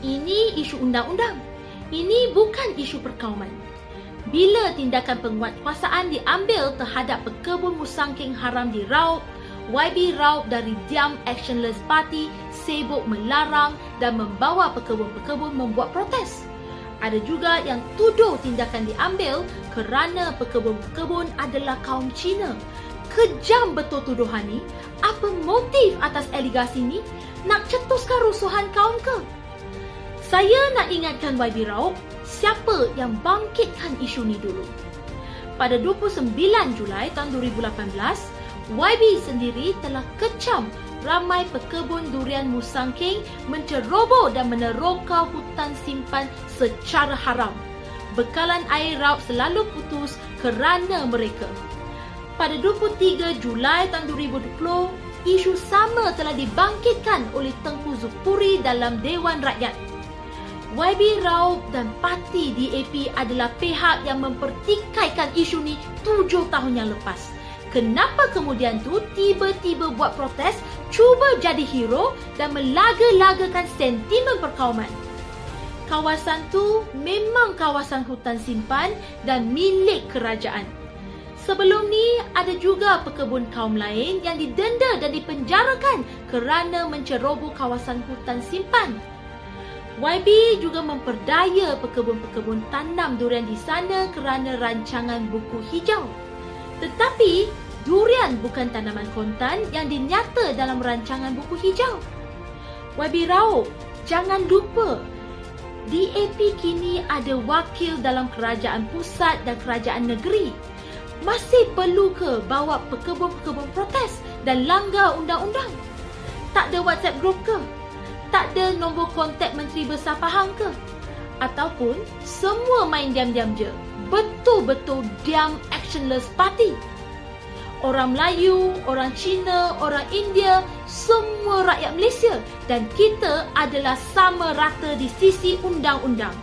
Ini isu undang-undang. Ini bukan isu perkauman. Bila tindakan penguatkuasaan diambil terhadap pekebun musangking haram di Raup, YB Raup dari Diam Actionless Party sibuk melarang dan membawa pekebun-pekebun membuat protes. Ada juga yang tuduh tindakan diambil kerana pekebun-pekebun adalah kaum Cina. Kejam betul tuduhan ni. Apa motif atas alegasi ni? Nak cetuskan rusuhan kaum ke? Saya nak ingatkan YB Raup, siapa yang bangkitkan isu ni dulu. Pada 29 Julai tahun 2018, YB sendiri telah kecam ramai pekebun durian musangking menceroboh dan meneroka hutan simpan secara haram. Bekalan air raup selalu putus kerana mereka. Pada 23 Julai tahun 2020, isu sama telah dibangkitkan oleh Tengku Zupuri dalam Dewan Rakyat. YB Raup dan parti DAP adalah pihak yang mempertikaikan isu ni tujuh tahun yang lepas. Kenapa kemudian tu tiba-tiba buat protes, cuba jadi hero dan melaga-lagakan sentimen perkauman? Kawasan tu memang kawasan hutan simpan dan milik kerajaan. Sebelum ni ada juga pekebun kaum lain yang didenda dan dipenjarakan kerana menceroboh kawasan hutan simpan. YB juga memperdaya pekebun-pekebun tanam durian di sana kerana rancangan buku hijau. Tetapi durian bukan tanaman kontan yang dinyata dalam rancangan buku hijau. YB Rao, jangan lupa DAP kini ada wakil dalam kerajaan pusat dan kerajaan negeri. Masih perlu ke bawa pekebun-pekebun protes dan langgar undang-undang? Tak ada WhatsApp group ke? Tak ada nombor kontak Menteri Besar Pahang ke? Ataupun semua main diam-diam je? betul-betul diam actionless party. Orang Melayu, orang Cina, orang India, semua rakyat Malaysia dan kita adalah sama rata di sisi undang-undang.